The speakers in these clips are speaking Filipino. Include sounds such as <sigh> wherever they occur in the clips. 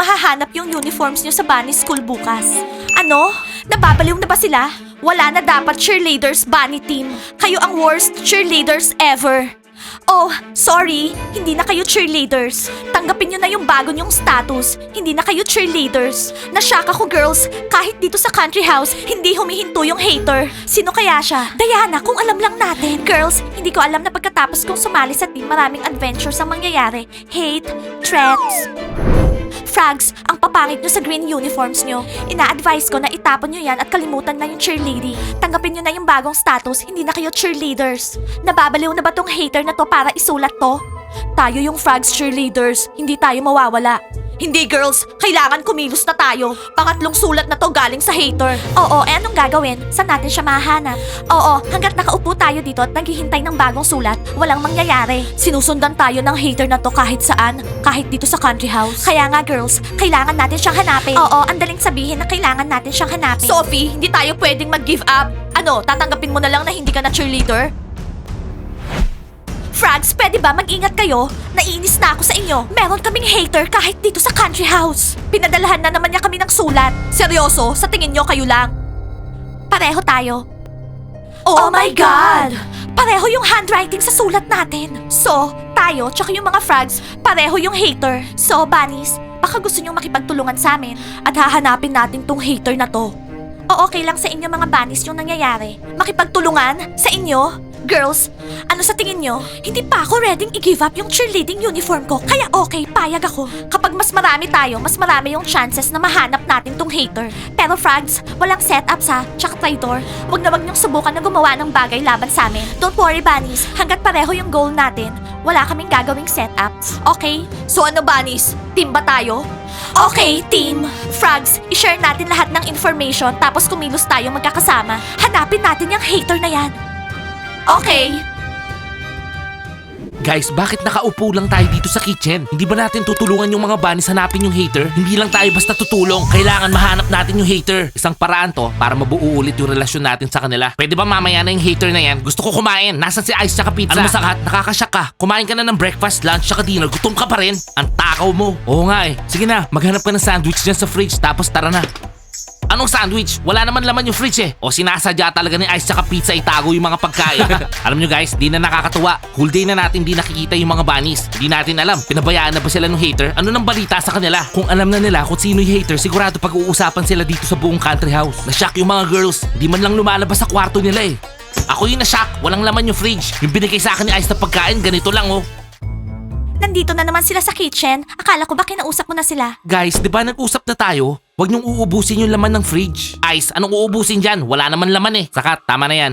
mahahanap yung uniforms nyo sa Bunny School bukas. Ano? Nababaliw na ba sila? Wala na dapat cheerleaders, Bunny Team. Kayo ang worst cheerleaders ever. Oh, sorry. Hindi na kayo cheerleaders. Tanggapin nyo na yung bago nyong status. Hindi na kayo cheerleaders. Nashock ako, girls. Kahit dito sa country house, hindi humihinto yung hater. Sino kaya siya? Diana, kung alam lang natin. Girls, hindi ko alam na pagkatapos kong sumali sa team, maraming adventures ang mangyayari. Hate, threats, Frogs, ang papangit nyo sa green uniforms nyo. Ina-advise ko na itapon nyo yan at kalimutan na yung cheerleading. Tanggapin nyo na yung bagong status, hindi na kayo cheerleaders. Nababaliw na ba tong hater na to para isulat to? Tayo yung Frogs cheerleaders, hindi tayo mawawala. Hindi girls, kailangan kumilos na tayo. Pangatlong sulat na to galing sa hater. Oo, eh anong gagawin? Saan natin siya mahanap? Oo, hanggat nakaupo tayo dito at naghihintay ng bagong sulat, walang mangyayari. Sinusundan tayo ng hater na to kahit saan, kahit dito sa country house. Kaya nga girls, kailangan natin siyang hanapin. Oo, ang daling sabihin na kailangan natin siyang hanapin. Sophie, hindi tayo pwedeng mag-give up. Ano, tatanggapin mo na lang na hindi ka na cheerleader? Frogs, pwede ba mag-ingat kayo? Naiinis na ako sa inyo. Meron kaming hater kahit dito sa country house. Pinadalahan na naman niya kami ng sulat. Seryoso, sa tingin niyo kayo lang? Pareho tayo. Oh, my God! Pareho yung handwriting sa sulat natin. So, tayo, tsaka yung mga frogs, pareho yung hater. So, bunnies, baka gusto nyong makipagtulungan sa amin at hahanapin natin tong hater na to. O okay lang sa inyo mga bunnies yung nangyayari? Makipagtulungan? Sa inyo? Girls, ano sa tingin nyo? Hindi pa ako ready i-give up yung cheerleading uniform ko. Kaya okay, payag ako. Kapag mas marami tayo, mas marami yung chances na mahanap natin tong hater. Pero frogs, walang setups ha, tsaka traitor. Huwag na wag niyong subukan na gumawa ng bagay laban sa amin. Don't worry, bunnies. Hanggat pareho yung goal natin, wala kaming gagawing setups. Okay? So ano, bunnies? Team ba tayo? Okay, team. Frogs, i-share natin lahat ng information tapos kumilos tayo magkakasama. Hanapin natin yung hater na yan. Okay. Guys, bakit nakaupo lang tayo dito sa kitchen? Hindi ba natin tutulungan yung mga bunnies hanapin yung hater? Hindi lang tayo basta tutulong. Kailangan mahanap natin yung hater. Isang paraan to para mabuo ulit yung relasyon natin sa kanila. Pwede ba mamaya na yung hater na yan? Gusto ko kumain. Nasaan si Ice tsaka pizza? Ano masakat? Nakakasyak ka. Kumain ka na ng breakfast, lunch tsaka dinner. Gutom ka pa rin. Ang takaw mo. Oo nga eh. Sige na, maghanap ka ng sandwich dyan sa fridge tapos tara na. Anong sandwich? Wala naman laman yung fridge eh. O sinasadya talaga ni Ice tsaka pizza itago yung mga pagkain. <laughs> alam nyo guys, di na nakakatuwa. Whole day na natin di nakikita yung mga bunnies. Di natin alam, pinabayaan na ba sila ng hater? Ano nang balita sa kanila? Kung alam na nila kung sino yung hater, sigurado pag-uusapan sila dito sa buong country house. Na-shock yung mga girls. Di man lang lumalabas sa kwarto nila eh. Ako yung na-shock, walang laman yung fridge. Yung binigay sa akin ni Ice na pagkain, ganito lang oh. Nandito na naman sila sa kitchen. Akala ko ba kinausap mo na sila? Guys, di ba nag-usap na tayo? Huwag niyong uubusin yung laman ng fridge. Ice, anong uubusin dyan? Wala naman laman eh. Sakat, tama na yan.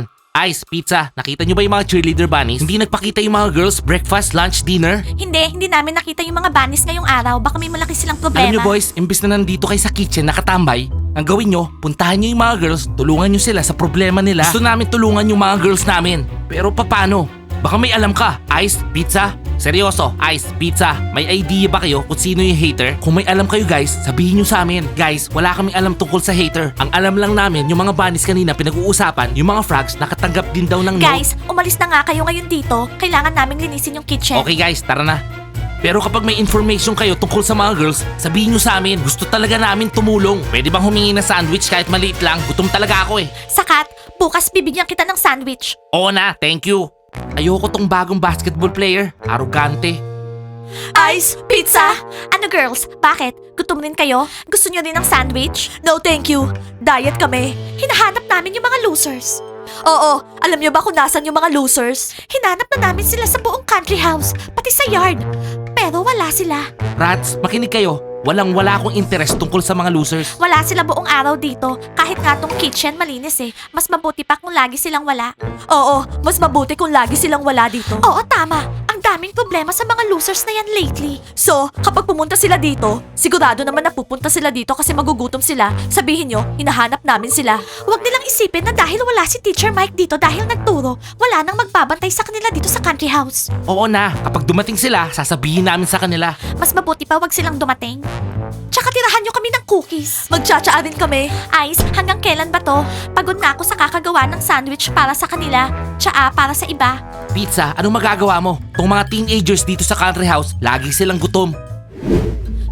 Ice, pizza, nakita niyo ba yung mga cheerleader bunnies? Hindi nagpakita yung mga girls breakfast, lunch, dinner? Hindi, hindi namin nakita yung mga bunnies ngayong araw. Baka may malaki silang problema. Alam niyo boys, imbis na nandito kayo sa kitchen nakatambay, ang gawin nyo, puntahan nyo yung mga girls, tulungan nyo sila sa problema nila. Gusto namin tulungan yung mga girls namin. Pero paano? Baka may alam ka. Ice, pizza? Seryoso, Ice, pizza. May idea ba kayo kung sino yung hater? Kung may alam kayo guys, sabihin nyo sa amin. Guys, wala kaming alam tungkol sa hater. Ang alam lang namin, yung mga bunnies kanina pinag-uusapan, yung mga frogs nakatanggap din daw ng no. Guys, umalis na nga kayo ngayon dito. Kailangan namin linisin yung kitchen. Okay guys, tara na. Pero kapag may information kayo tungkol sa mga girls, sabihin nyo sa amin. Gusto talaga namin tumulong. Pwede bang humingi ng sandwich kahit maliit lang? Gutom talaga ako eh. Sakat, bukas bibigyan kita ng sandwich. Oo na, thank you. Ayoko tong bagong basketball player. Arugante. Ice, pizza! Ano girls, bakit? Gutom rin kayo? Gusto nyo rin ng sandwich? No thank you. Diet kami. Hinahanap namin yung mga losers. Oo, alam nyo ba kung nasan yung mga losers? Hinanap na namin sila sa buong country house, pati sa yard. Pero wala sila. Rats, makinig kayo. Walang wala akong interest tungkol sa mga losers. Wala sila buong araw dito. Kahit nga tong kitchen malinis eh. Mas mabuti pa kung lagi silang wala. Oo, mas mabuti kung lagi silang wala dito. Oo, tama. Daming problema sa mga losers na yan lately. So, kapag pumunta sila dito, sigurado naman na pupunta sila dito kasi magugutom sila. Sabihin nyo, hinahanap namin sila. Huwag nilang isipin na dahil wala si Teacher Mike dito dahil nagturo, wala nang magbabantay sa kanila dito sa country house. Oo na, kapag dumating sila, sasabihin namin sa kanila. Mas mabuti pa wag silang dumating. Tsaka tirahan nyo kami ng cookies. Magtsatsaa rin kami. Ice, hanggang kailan ba to? Pagod na ako sa kakagawa ng sandwich para sa kanila. Tsaa para sa iba. Pizza, anong magagawa mo? Tong mga teenagers dito sa country house, lagi silang gutom.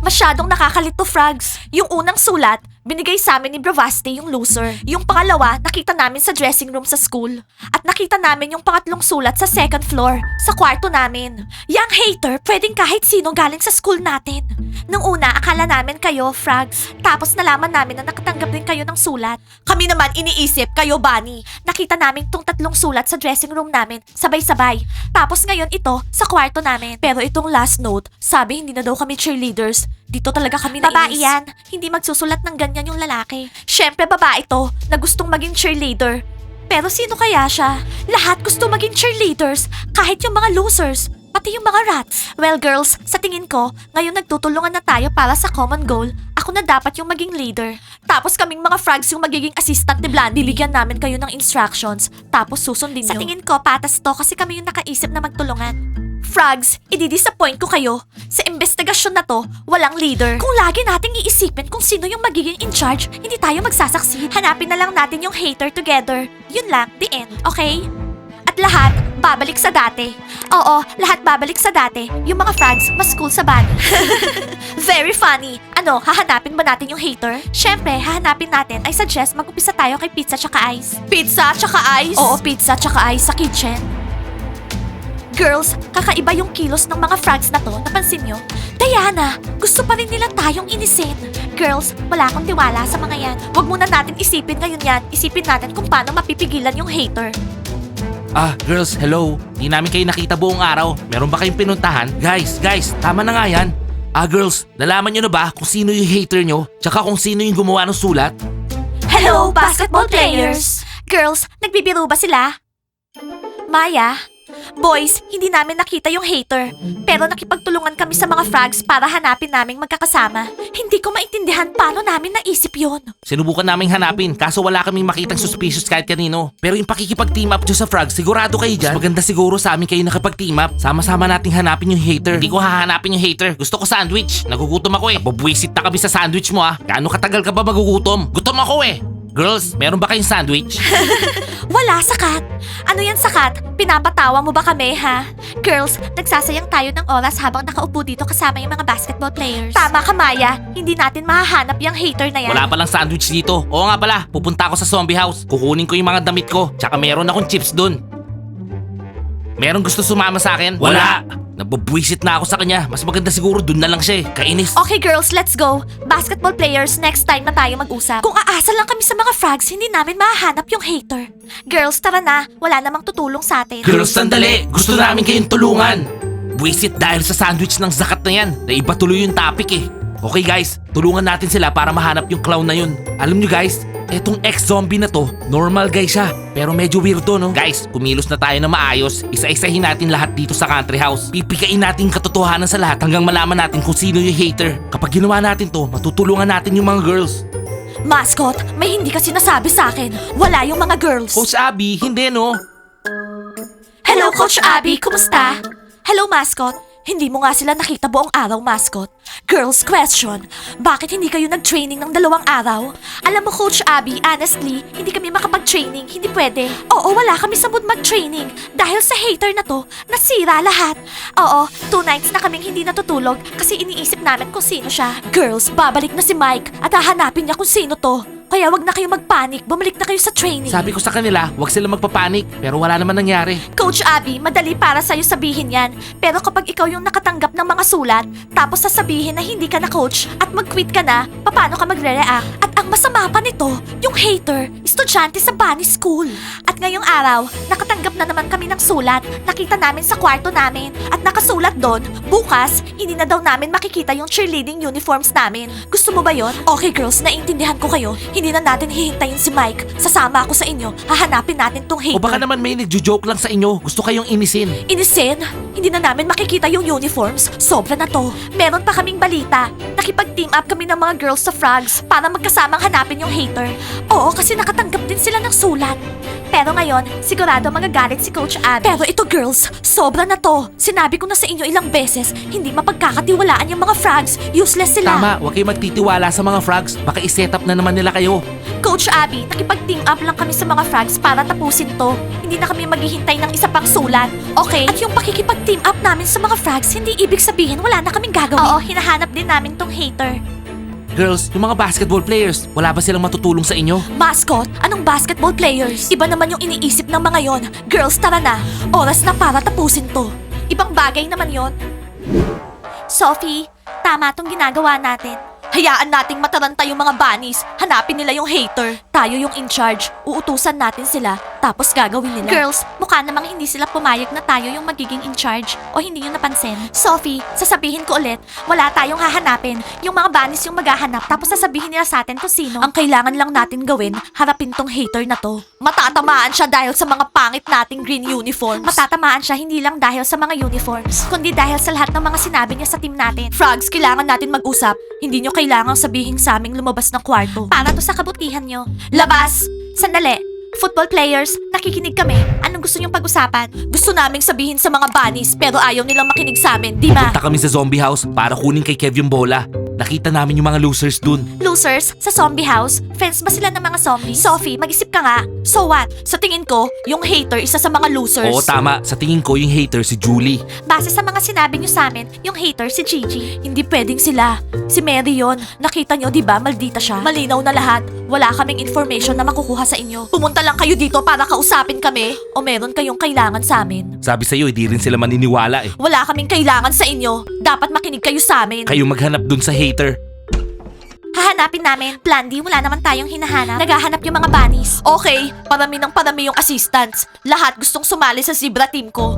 Masyadong nakakalito, Frogs. Yung unang sulat, binigay sa amin ni Bravasti yung loser. Yung pangalawa, nakita namin sa dressing room sa school. At nakita namin yung pangatlong sulat sa second floor, sa kwarto namin. Yang hater, pwedeng kahit sino galing sa school natin. Nung una, akala namin kayo, Frogs. Tapos nalaman namin na nakatanggap din kayo ng sulat. Kami naman iniisip, kayo, Bunny. Nakita namin tong tatlong sulat sa dressing room namin, sabay-sabay. Tapos ngayon ito, sa kwarto namin. Pero itong last note, sabi hindi na daw kami cheerleaders. Dito talaga kami na Babae yan. Hindi magsusulat ng ganyan yung lalaki. Siyempre babae to, na gustong maging cheerleader. Pero sino kaya siya? Lahat gusto maging cheerleaders, kahit yung mga losers. Pati yung mga rats. Well, girls, sa tingin ko, ngayon nagtutulungan na tayo para sa common goal. Ako na dapat yung maging leader. Tapos kaming mga frogs yung magiging assistant ni Blandy. Bibigyan namin kayo ng instructions. Tapos susundin nyo. Sa tingin ko, patas to kasi kami yung nakaisip na magtulungan. Frogs, i-disappoint ko kayo. Sa investigasyon na to, walang leader. Kung lagi nating iisipin kung sino yung magiging in charge, hindi tayo magsasucceed. Hanapin na lang natin yung hater together. Yun lang, the end, okay? At lahat, babalik sa dati. Oo, lahat babalik sa dati. Yung mga frogs, mas cool sa band. <laughs> Very funny. Ano, hahanapin ba natin yung hater? Syempre, hahanapin natin. I suggest mag-upisa tayo kay pizza tsaka ice. Pizza tsaka ice? Oo, pizza tsaka ice sa kitchen. Girls, kakaiba yung kilos ng mga frogs na to, napansin nyo? Diana, gusto pa rin nila tayong inisin. Girls, wala akong tiwala sa mga yan. Huwag muna natin isipin ngayon yan. Isipin natin kung paano mapipigilan yung hater. Ah, girls, hello. Di namin kayo nakita buong araw. Meron ba kayong pinuntahan? Guys, guys, tama na nga yan. Ah, girls, nalaman nyo na ba kung sino yung hater nyo? Tsaka kung sino yung gumawa ng sulat? Hello, basketball players! Girls, nagbibiro ba sila? Maya? Boys, hindi namin nakita yung hater. Pero nakipagtulungan kami sa mga frogs para hanapin naming magkakasama. Hindi ko maintindihan paano namin naisip yon. Sinubukan naming hanapin, kaso wala kaming makitang suspicious kahit kanino. Pero yung pakikipag-team up dyan sa frogs, sigurado kayo dyan. Mas maganda siguro sa amin kayo nakapag-team up. Sama-sama nating hanapin yung hater. Hindi ko hahanapin yung hater. Gusto ko sandwich. Nagugutom ako eh. Babwisit na kami sa sandwich mo ah. Gaano katagal ka ba magugutom? Gutom ako eh. Girls, meron ba kayong sandwich? <laughs> Wala, sakat. Ano yan, sakat? Pinapatawa mo ba kami, ha? Girls, nagsasayang tayo ng oras habang nakaupo dito kasama yung mga basketball players. Tama ka, Maya. Hindi natin mahahanap yung hater na yan. Wala palang sandwich dito. Oo nga pala, pupunta ako sa zombie house. Kukunin ko yung mga damit ko. Tsaka meron akong chips dun. Meron gusto sumama sa akin? Wala! Nabubwisit na ako sa kanya. Mas maganda siguro dun na lang siya eh. Kainis. Okay girls, let's go. Basketball players, next time na tayo mag-usap. Kung aasa lang kami sa mga frogs, hindi namin mahanap yung hater. Girls, tara na. Wala namang tutulong sa atin. Girls, sandali! Gusto namin kayong tulungan! Buwisit dahil sa sandwich ng zakat na yan. Naiba tuloy yung topic eh. Okay guys, tulungan natin sila para mahanap yung clown na yun. Alam nyo guys, etong ex-zombie na to, normal guy siya. Pero medyo weirdo no? Guys, kumilos na tayo na maayos. Isa-isahin natin lahat dito sa country house. Pipigain natin katotohanan sa lahat hanggang malaman natin kung sino yung hater. Kapag ginawa natin to, matutulungan natin yung mga girls. Mascot, may hindi kasi nasabi sa akin. Wala yung mga girls. Coach Abby, hindi no? Hello, Coach Abby. Kumusta? Hello, mascot. Hindi mo nga sila nakita buong araw, mascot. Girls, question. Bakit hindi kayo nag-training ng dalawang araw? Alam mo, Coach Abby, honestly, hindi kami makapag-training. Hindi pwede. Oo, wala kami sa mood mag-training. Dahil sa hater na to, nasira lahat. Oo, two nights na kaming hindi natutulog kasi iniisip namin kung sino siya. Girls, babalik na si Mike at hahanapin niya kung sino to. Kaya wag na kayo magpanik, bumalik na kayo sa training. Sabi ko sa kanila, huwag sila magpapanik. Pero wala naman nangyari. Coach Abby, madali para sa'yo sabihin yan. Pero kapag ikaw yung nakatanggap ng mga sulat, tapos sasabihin na hindi ka na coach at mag-quit ka na, paano ka magre-react? At ang masama pa nito, yung hater, estudyante sa Bunny School. At ngayong araw, nakatanggap na naman kami ng sulat. Nakita namin sa kwarto namin. At nakasulat doon, bukas, hindi na daw namin makikita yung cheerleading uniforms namin. Gusto mo ba yon? Okay girls, naiintindihan ko kayo. Hindi na natin hihintayin si Mike. Sasama ako sa inyo. Hahanapin natin tong hater. O baka naman may nagjo-joke lang sa inyo. Gusto kayong inisin. Inisin, hindi na namin makikita yung uniforms. Sobra na to. Meron pa kaming balita. Nakipag-team up kami ng mga girls sa frogs para magkasamang hanapin yung hater. Oo, kasi nakatanggap din sila ng sulat. Pero ngayon, sigurado magagalit si Coach Abby. Pero ito girls, sobra na to. Sinabi ko na sa inyo ilang beses, hindi mapagkakatiwalaan yung mga frogs. Useless sila. Tama, huwag kayong magtitiwala sa mga frogs. Baka iset up na naman nila kayo. Coach Abby, nakipag-team up lang kami sa mga frogs para tapusin to. hindi na kami maghihintay ng isa pang sulat. Okay? At yung pakikipag-team up namin sa mga frags, hindi ibig sabihin wala na kaming gagawin. Oo, hinahanap din namin tong hater. Girls, yung mga basketball players, wala ba silang matutulong sa inyo? Mascot, anong basketball players? Iba naman yung iniisip ng mga yon. Girls, tara na. Oras na para tapusin to. Ibang bagay naman yon. Sophie, tama tong ginagawa natin. Hayaan nating mataranta yung mga bunnies. Hanapin nila yung hater. Tayo yung in charge. Uutusan natin sila. Tapos gagawin nila. Girls, mukha namang hindi sila pumayag na tayo yung magiging in charge. O hindi yung napansin. Sophie, sasabihin ko ulit, wala tayong hahanapin. Yung mga bunnies yung maghahanap. Tapos sasabihin nila sa atin kung sino. Ang kailangan lang natin gawin, harapin tong hater na to. Matatamaan siya dahil sa mga pangit nating green uniforms. Matatamaan siya hindi lang dahil sa mga uniforms, kundi dahil sa lahat ng mga sinabi niya sa team natin. Frogs, kailangan natin mag-usap. Hindi nyo kailangang sabihin sa aming lumabas ng kwarto. Para to sa kabutihan nyo. Labas! Sandali! Football players, nakikinig kami. Anong gusto nyong pag-usapan? Gusto naming sabihin sa mga bunnies pero ayaw nilang makinig sa amin, di ba? Punta kami sa zombie house para kunin kay Kev yung bola. Nakita namin yung mga losers dun. Losers sa zombie house? Friends ba sila ng mga zombies? Sophie, mag-isip ka nga. So what? Sa tingin ko, yung hater isa sa mga losers. Oo, tama. Sa tingin ko, yung hater si Julie. Base sa mga sinabi nyo sa amin, yung hater si Gigi. Hindi pwedeng sila. Si Mary yon. Nakita nyo, di ba? Maldita siya. Malinaw na lahat. Wala kaming information na makukuha sa inyo. Pumunta lang kayo dito para kausapin kami. O meron kayong kailangan sa amin. Sabi sa'yo, hindi rin sila maniniwala eh. Wala kaming kailangan sa inyo. Dapat makinig kayo sa amin. Kayo maghanap dun sa hater. Hahanapin namin. Plan D, wala naman tayong hinahanap. Naghahanap yung mga bunnies. Okay, parami ng parami yung assistants. Lahat gustong sumali sa zebra team ko.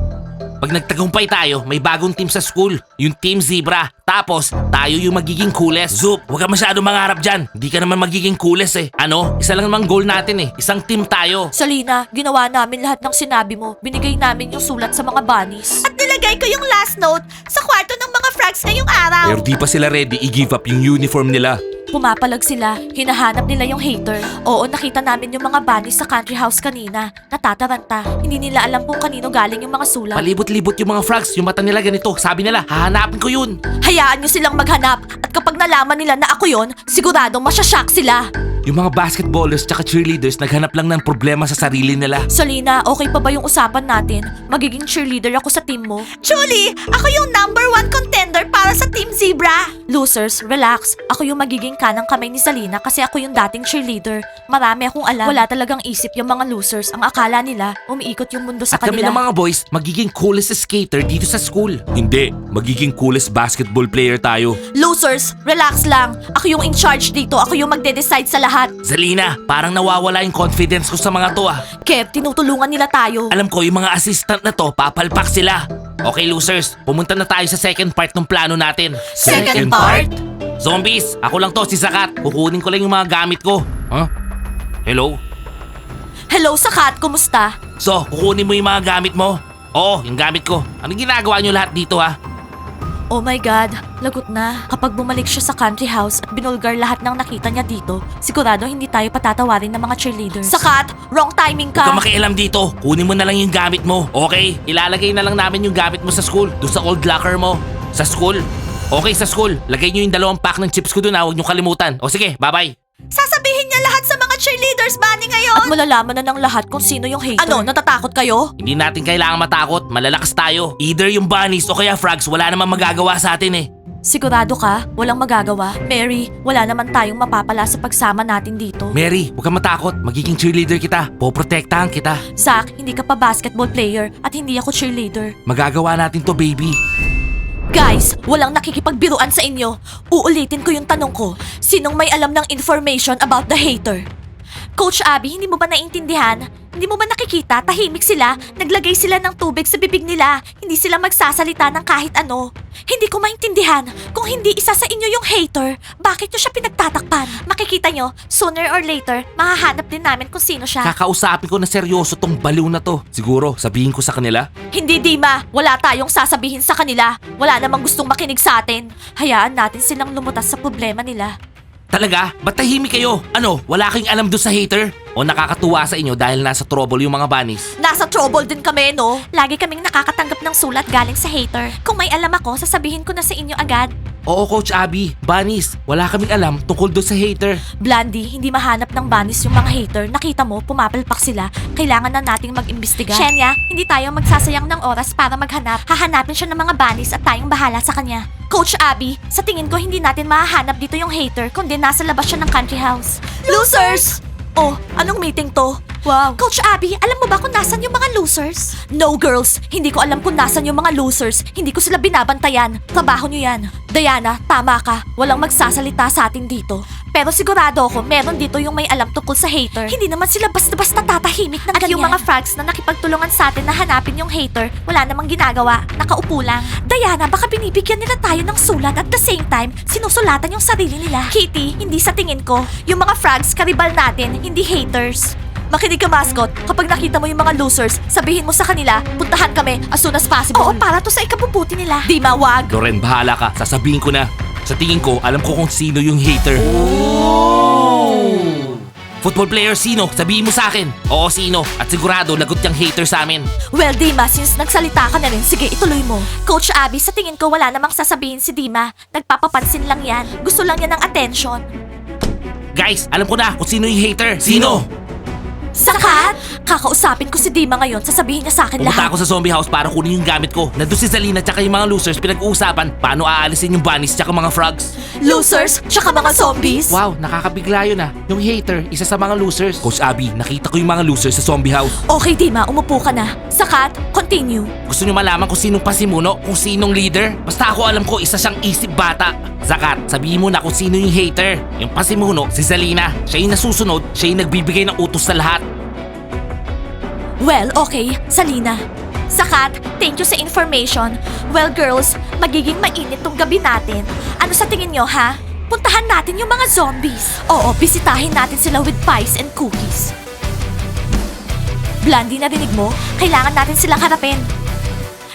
Pag nagtagumpay tayo, may bagong team sa school. Yung Team Zebra. Tapos, tayo yung magiging coolest. Zup, huwag ka masyado mangarap dyan. Hindi ka naman magiging coolest eh. Ano? Isa lang naman goal natin eh. Isang team tayo. Salina, ginawa namin lahat ng sinabi mo. Binigay namin yung sulat sa mga bunnies. At nilagay ko yung last note sa kwarto ng mga frags ngayong araw. Pero di pa sila ready i-give up yung uniform nila. Pumapalag sila. Hinahanap nila yung hater. Oo, nakita namin yung mga bunnies sa country house kanina. Natataranta. Hindi nila alam kung kanino galing yung mga sulat. Palibot-libot yung mga frogs, yung mata nila ganito. Sabi nila, hahanapin ko yun. Hayaan nyo silang maghanap. At kapag nalaman nila na ako yon, siguradong masyashock sila. Yung mga basketballers tsaka cheerleaders naghanap lang ng problema sa sarili nila. Salina, okay pa ba yung usapan natin? Magiging cheerleader ako sa team mo. Julie, ako yung number one contender para sa Team Zebra. Losers, relax. Ako yung magiging kanang kamay ni Salina kasi ako yung dating cheerleader. Marami akong alam. Wala talagang isip yung mga losers. Ang akala nila, umiikot yung mundo sa At kami kanila. ng mga boys, magiging coolest skater dito sa school. Hindi, magiging coolest basketball player tayo. Losers, relax lang. Ako yung in charge dito. Ako yung magde-decide sa lahat. Zalina, parang nawawala yung confidence ko sa mga to ah. Kev, tinutulungan nila tayo. Alam ko, yung mga assistant na to, papalpak sila. Okay, losers, pumunta na tayo sa second part ng plano natin. Second part? Zombies, ako lang to, si Zakat. Kukunin ko lang yung mga gamit ko. Huh? Hello? Hello, Sakat. Kumusta? So, kukunin mo yung mga gamit mo? Oo, yung gamit ko. Anong ginagawa nyo lahat dito ha? Oh my God, lagot na. Kapag bumalik siya sa country house at binulgar lahat ng nakita niya dito, sigurado hindi tayo patatawarin ng mga cheerleaders. Sakat, wrong timing Huwag ka. ka makialam dito. Kunin mo na lang yung gamit mo. Okay? Ilalagay na lang namin yung gamit mo sa school. Doon sa old locker mo. Sa school. Okay, sa school. Lagay nyo yung dalawang pack ng chips ko doon ha. Huwag nyo kalimutan. O sige, bye-bye. Sasabihin niya lahat sa mga cheerleaders, Bunny, ngayon. At malalaman na ng lahat kung sino yung hater. Ano, natatakot kayo? Hindi natin kailangan matakot. Malalakas tayo. Either yung bunnies o kaya frogs, wala namang magagawa sa atin eh. Sigurado ka? Walang magagawa? Mary, wala naman tayong mapapala sa pagsama natin dito. Mary, huwag kang matakot. Magiging cheerleader kita. Poprotektahan kita. Zach, hindi ka pa basketball player at hindi ako cheerleader. Magagawa natin to, baby. Guys, walang nakikipagbiruan sa inyo. Uulitin ko yung tanong ko. Sinong may alam ng information about the hater? Coach Abby, hindi mo ba naiintindihan? Hindi mo ba nakikita? Tahimik sila. Naglagay sila ng tubig sa bibig nila. Hindi sila magsasalita ng kahit ano. Hindi ko maintindihan. Kung hindi isa sa inyo yung hater, bakit nyo siya pinagtatakpan? Makikita nyo, sooner or later, mahahanap din namin kung sino siya. Kakausapin ko na seryoso tong baliw na to. Siguro, sabihin ko sa kanila. Hindi, Dima. Wala tayong sasabihin sa kanila. Wala namang gustong makinig sa atin. Hayaan natin silang lumutas sa problema nila. Talaga? Ba't kayo? Ano, wala kayong alam doon sa hater? O nakakatuwa sa inyo dahil nasa trouble yung mga bunnies? Nasa trouble din kami, no? Lagi kaming nakakatanggap ng sulat galing sa hater. Kung may alam ako, sasabihin ko na sa inyo agad. Oo, Coach Abby. Bunnies, wala kaming alam tungkol doon sa hater. Blandy, hindi mahanap ng banis yung mga hater. Nakita mo, pumapalpak sila. Kailangan na nating mag-imbestiga. Shenya, hindi tayo magsasayang ng oras para maghanap. Hahanapin siya ng mga banis at tayong bahala sa kanya. Coach Abby, sa tingin ko hindi natin mahahanap dito yung hater kundi nasa labas siya ng country house. Losers! Oh, anong meeting to? Wow. Coach Abby, alam mo ba kung nasan yung mga losers? No, girls. Hindi ko alam kung nasan yung mga losers. Hindi ko sila binabantayan. Trabaho nyo yan. Diana, tama ka. Walang magsasalita sa atin dito. Pero sigurado ako, meron dito yung may alam tungkol sa hater. Hindi naman sila basta-basta tatahimik ng At yung mga frags na nakipagtulungan sa atin na hanapin yung hater, wala namang ginagawa. Nakaupo lang. Diana, baka binibigyan nila tayo ng sulat at the same time, sinusulatan yung sarili nila. Kitty, hindi sa tingin ko. Yung mga frags, karibal natin, hindi haters. Makinig ka, mascot. Kapag nakita mo yung mga losers, sabihin mo sa kanila, puntahan kami as soon as possible. Oo, para to sa ikabubuti nila. Di mawag. Loren, bahala ka. Sasabihin ko na. Sa tingin ko, alam ko kung sino yung hater. Football player sino? Sabihin mo sa akin. Oo, sino? At sigurado, lagot yung hater sa amin. Well, Dima, since nagsalita ka na rin, sige, ituloy mo. Coach Abby, sa tingin ko wala namang sasabihin si Dima. Nagpapapansin lang yan. Gusto lang niya ng attention. Guys, alam ko na kung sino yung hater. Sino? Sakat! Kakausapin ko si Dima ngayon, sasabihin niya sa akin Pumunta lahat. ako sa zombie house para kunin yung gamit ko. Nandun si Zalina tsaka yung mga losers pinag-uusapan paano aalisin yung bunnies tsaka mga frogs. Losers, tsaka mga zombies. Wow, nakakabigla yun ah. Yung hater, isa sa mga losers. Coach Abby, nakita ko yung mga losers sa zombie house. Okay, Dima, umupo ka na. Sakat, continue. Gusto nyo malaman kung sinong pasimuno, kung sinong leader? Basta ako alam ko isa siyang isip bata. Zakat, sabihin mo na kung sino yung hater. Yung pasimuno, si Zalina. Siya yung nasusunod, siya yung nagbibigay ng utos sa lahat. Well, okay, Salina. Sakat, thank you sa information. Well, girls, magiging mainit tong gabi natin. Ano sa tingin nyo, ha? Puntahan natin yung mga zombies. Oo, bisitahin natin sila with pies and cookies. Blondie, narinig mo? Kailangan natin silang harapin.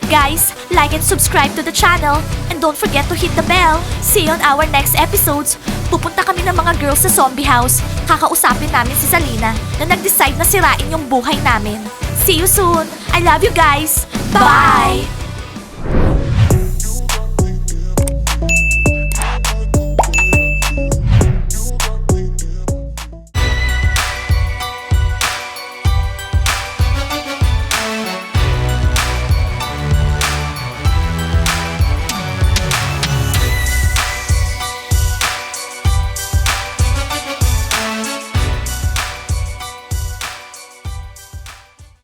Guys, like and subscribe to the channel. And don't forget to hit the bell. See you on our next episodes. Pupunta kami ng mga girls sa zombie house. Kakausapin namin si Salina na nag-decide na sirain yung buhay namin. See you soon. I love you guys. Bye!